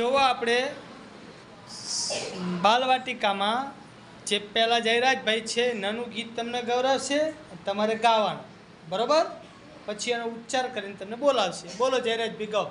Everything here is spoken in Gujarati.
જોવો આપણે બાલવાટિકામાં જે પહેલાં જયરાજભાઈ છે, નાનું ગીત તમને ગૌરવશે, તમારે ગાવાનું. બરાબર? પછી એનો ઉચ્ચાર કરીને તમને બોલાવશે. બોલો જયરાજભાઈ, ગાઓ.